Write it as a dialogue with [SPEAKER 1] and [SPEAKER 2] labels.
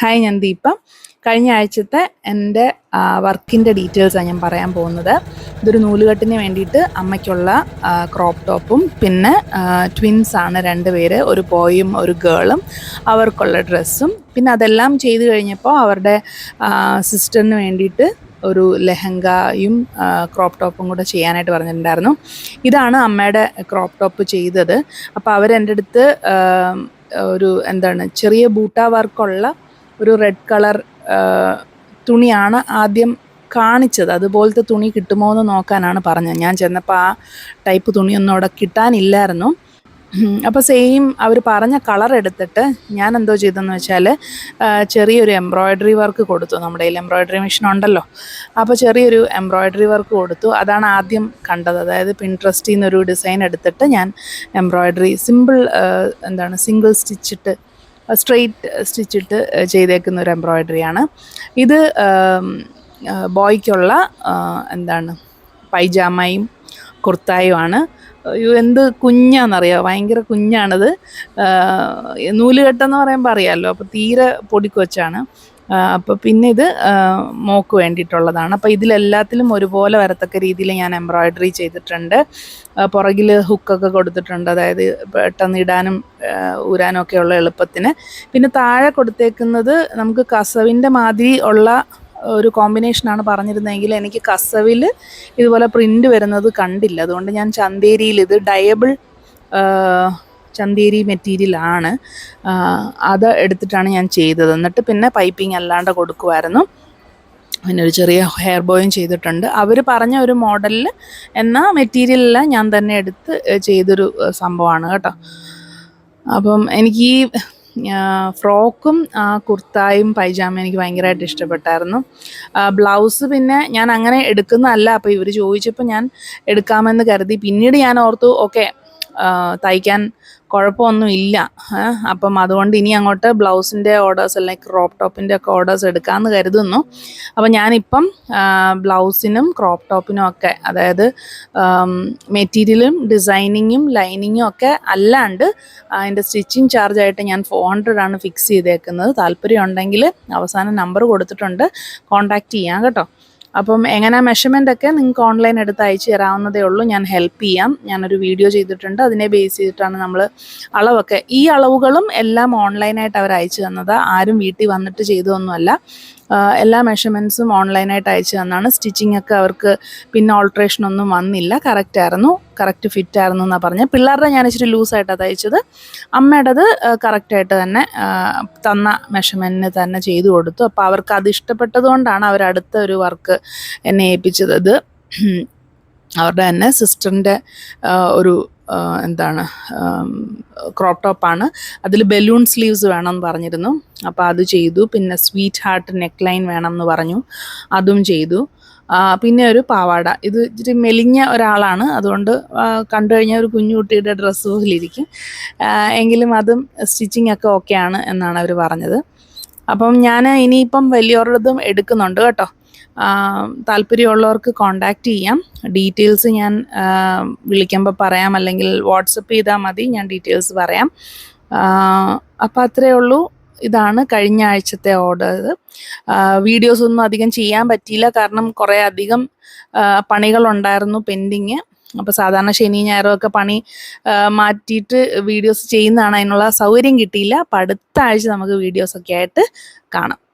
[SPEAKER 1] Hi ഞാൻ ദീപ. കഴിഞ്ഞ ആഴ്ചത്തെ എന്റെ വർക്കിന്റെ ഡീറ്റെയിൽസാണ് ഞാൻ പറയാൻ പോകുന്നത്. ഇതൊരു നൂലുകെട്ടിന് വേണ്ടിയിട്ട് അമ്മയ്ക്കുള്ള ക്രോപ്പ് ടോപ്പും പിന്നെ ട്വിൻസ് ആണ് രണ്ട് പേര് ഒരു ബോയും ഒരു ഗേളും അവർക്കുള്ള ഡ്രസ്സും പിന്നെ അതെല്ലാം ചെയ്തു കഴിഞ്ഞപ്പോൾ അവരുടെ സിസ്റ്ററിന് വേണ്ടിയിട്ട് ഒരു ലെഹങ്കയും ക്രോപ്പ് ടോപ്പും കൂടെ ചെയ്യാനായിട്ട് പറഞ്ഞിട്ടുണ്ടായിരുന്നു. ഇതാണ് അമ്മയുടെ ക്രോപ്പ് ടോപ്പ് ചെയ്തത്. അപ്പോൾ അവരെന്റെ അടുത്ത് ഒരു എന്താണ് ചെറിയ ബൂട്ട വർക്കുള്ള ഒരു റെഡ് കളർ തുണിയാണ് ആദ്യം കാണിച്ചത്. അതുപോലത്തെ തുണി കിട്ടുമോ എന്ന് നോക്കാനാണ് പറഞ്ഞത്. ഞാൻ ചെന്നപ്പോൾ ആ ടൈപ്പ് തുണിയൊന്നും അവിടെ കിട്ടാനില്ലായിരുന്നു. അപ്പോൾ സെയിം അവർ പറഞ്ഞ കളർ എടുത്തിട്ട് ഞാൻ എന്തോ ചെയ്തെന്ന് വെച്ചാൽ ചെറിയൊരു എംബ്രോയ്ഡറി വർക്ക് കൊടുത്തു. നമ്മുടെ കയ്യിൽ എംബ്രോയ്ഡറി മെഷീൻ ഉണ്ടല്ലോ. അപ്പോൾ ചെറിയൊരു എംബ്രോയ്ഡറി വർക്ക് കൊടുത്തു. അതാണ് ആദ്യം കണ്ടത്. അതായത് പിൻട്രസ്റ്റിൽ നിന്നൊരു ഡിസൈൻ എടുത്തിട്ട് ഞാൻ എംബ്രോയ്ഡറി സിമ്പിൾ എന്താണ് സിംഗിൾ സ്റ്റിച്ചിട്ട് സ്ട്രെയിറ്റ് സ്റ്റിച്ചിട്ട് ചെയ്തേക്കുന്ന ഒരു എംബ്രോയ്ഡറിയാണ് ഇത് ബോയ്ക്കുള്ള എന്താണ് പൈജാമയും കുർത്തായുമാണ് എന്ത് കുഞ്ഞാണെന്നറിയാം ഭയങ്കര കുഞ്ഞാണിത്. നൂലുകെട്ടെന്ന് പറയുമ്പോൾ അറിയാമല്ലോ അപ്പോൾ തീരെ പൊടിക്കൊച്ചാണ്. അപ്പോൾ പിന്നെ ഇത് മോക്ക് വേണ്ടിയിട്ടുള്ളതാണ്. അപ്പോൾ ഇതിലെല്ലാത്തിലും ഒരുപോലെ വരത്തക്ക രീതിയിൽ ഞാൻ എംബ്രോയ്ഡറി ചെയ്തിട്ടുണ്ട്. പുറകിൽ ഹുക്കൊക്കെ കൊടുത്തിട്ടുണ്ട്. അതായത് പെട്ടെന്ന് ഇടാനും ഊരാനും ഒക്കെ ഉള്ള എളുപ്പത്തിന്. പിന്നെ താഴെ കൊടുത്തേക്കുന്നത് നമുക്ക് കസവിന്റെ മാതിരി ഉള്ള ഒരു കോമ്പിനേഷനാണ് പറഞ്ഞിരുന്നതെങ്കിൽ എനിക്ക് കസവിൽ ഇതുപോലെ പ്രിന്റ് വരുന്നത് കണ്ടില്ല. അതുകൊണ്ട് ഞാൻ ചന്തേരിയിൽ ഇത് ഡയബിൾ ചന്തേരി മെറ്റീരിയലാണ് അത് എടുത്തിട്ടാണ് ഞാൻ ചെയ്തത്. എന്നിട്ട് പിന്നെ പൈപ്പിംഗ് അല്ലാണ്ട് കൊടുക്കുമായിരുന്നു പിന്നെ ഒരു ചെറിയ ഹെയർ ബോയും ചെയ്തിട്ടുണ്ട്. അവർ പറഞ്ഞ ഒരു മോഡലിൽ എന്ന മെറ്റീരിയലെല്ലാം ഞാൻ തന്നെ എടുത്ത് ചെയ്തൊരു സംഭവമാണ് കേട്ടോ. അപ്പം എനിക്ക് ഈ ഫ്രോക്കും ആ, കുർത്തായും പൈജാമയും എനിക്ക് ഭയങ്കരമായിട്ട് ഇഷ്ടപ്പെട്ടായിരുന്നു. ബ്ലൗസ് പിന്നെ ഞാൻ അങ്ങനെ എടുക്കുന്നതല്ല. അപ്പോൾ ഇവർ ചോദിച്ചപ്പോൾ ഞാൻ എടുക്കാമെന്ന് കരുതി. പിന്നീട് ഞാൻ ഓർത്തു ഓക്കെ തയ്ക്കാൻ കുഴപ്പമൊന്നും ഇല്ല. അപ്പം അതുകൊണ്ട് ഇനി അങ്ങോട്ട് ബ്ലൗസിന്റെ ഓർഡേഴ്സ് അല്ലെങ്കിൽ ക്രോപ്പ് ടോപ്പിന്റെ ഒക്കെ ഓർഡേഴ്സ് എടുക്കാമെന്ന് കരുതുന്നു. അപ്പം ഞാനിപ്പം ബ്ലൗസിനും ക്രോപ്പ് ടോപ്പിനും ഒക്കെ അതായത് മെറ്റീരിയലും ഡിസൈനിങ്ങും ലൈനിങ്ങും ഒക്കെ അല്ലാണ്ട് അതിന്റെ സ്റ്റിച്ചിങ് ചാർജായിട്ട് ഞാൻ ഫോർ ഹൺഡ്രഡ് ആണ് ഫിക്സ് ചെയ്തേക്കുന്നത്. താല്പര്യം ഉണ്ടെങ്കിൽ അവസാനം നമ്പർ കൊടുത്തിട്ടുണ്ട്. കോൺടാക്റ്റ് ചെയ്യാം കേട്ടോ. അപ്പം എങ്ങനെ മെഷർമെന്റ് ഒക്കെ നിങ്ങൾക്ക് ഓൺലൈൻ എടുത്ത് അയച്ചു തരാവുന്നതേ ഉള്ളൂ. ഞാൻ ഹെൽപ്പ് ചെയ്യാം. ഞാനൊരു വീഡിയോ ചെയ്തിട്ടുണ്ട്. അതിനെ ബേസ് ചെയ്തിട്ടാണ് നമ്മൾ അളവൊക്കെ. ഈ അളവുകളും എല്ലാം ഓൺലൈനായിട്ട് അവർ അയച്ചു തന്നത്. ആരും വീട്ടിൽ വന്നിട്ട് ചെയ്തതൊന്നുമല്ല. എല്ലാ മെഷർമെന്റ്സും ഓൺലൈനായിട്ട് അയച്ചു തന്നാണ്. സ്റ്റിച്ചിങ് ഒക്കെ അവർക്ക് പിന്നെ ഓൾട്രേഷൻ ഒന്നും വന്നില്ല. കറക്റ്റ് ആയിരുന്നു. കറക്റ്റ് ഫിറ്റ് ആയിരുന്നു എന്നാണ് പറഞ്ഞത് പിള്ളേരുടെ ഞാൻ ഇച്ചിരി ലൂസായിട്ടാണ് തയ്ച്ചത് അമ്മയുടേത് കറക്റ്റായിട്ട് തന്നെ തന്ന മെഷർമെന്റിന് തന്നെ ചെയ്തു കൊടുത്തു. അപ്പോൾ അവർക്ക് അത് ഇഷ്ടപ്പെട്ടതുകൊണ്ടാണ് അവർ അടുത്ത ഒരു വർക്ക് എന്നെ ഏൽപ്പിച്ചത്. അവരുടെ തന്നെ സിസ്റ്ററിന്റെ ഒരു എന്താണ് ക്രോപ്പ് ടോപ്പാണ് അതിൽ ബലൂൺ സ്ലീവ്സ് വേണമെന്ന് പറഞ്ഞിരുന്നു. അപ്പോൾ അത് ചെയ്തു. പിന്നെ സ്വീറ്റ് ഹാർട്ട് നെക്ക് ലൈൻ വേണമെന്ന് പറഞ്ഞു. അതും ചെയ്തു. പിന്നെ ഒരു പാവാട. ഇത് ഇച്ചിരി മെലിഞ്ഞ ഒരാളാണ്. അതുകൊണ്ട് കണ്ടു കഴിഞ്ഞാൽ ഒരു കുഞ്ഞുകുട്ടിയുടെ ഡ്രസ്സ് പോലിരിക്കും എങ്കിലും അതും സ്റ്റിച്ചിങ് ഒക്കെ ഓക്കെയാണ് എന്നാണ് അവർ പറഞ്ഞത്. അപ്പം ഞാൻ ഇനിയിപ്പം വലിയവരുടേതും എടുക്കുന്നുണ്ട് കേട്ടോ. താല്പര്യമുള്ളവർക്ക് കോണ്ടാക്റ്റ് ചെയ്യാം. ഡീറ്റെയിൽസ് ഞാൻ വിളിക്കുമ്പോൾ പറയാം. അല്ലെങ്കിൽ വാട്സപ്പ് ചെയ്താൽ മതി ഞാൻ ഡീറ്റെയിൽസ് പറയാം. അപ്പം അത്രയേ ഉള്ളൂ. ഇതാണ് കഴിഞ്ഞ ആഴ്ചത്തെ ഓർഡർ വീഡിയോസ് ഒന്നും അധികം ചെയ്യാൻ പറ്റിയില്ല. കാരണം കുറേ അധികം പണികളുണ്ടായിരുന്നു പെൻഡിങ് അപ്പോൾ സാധാരണ ശനി ഞായറൊക്കെ പണി മാറ്റിയിട്ട് വീഡിയോസ് ചെയ്യുന്നതാണ് അതിനുള്ള സൗകര്യം കിട്ടിയില്ല. അപ്പം അടുത്ത ആഴ്ച നമുക്ക് വീഡിയോസൊക്കെ ആയിട്ട് കാണാം.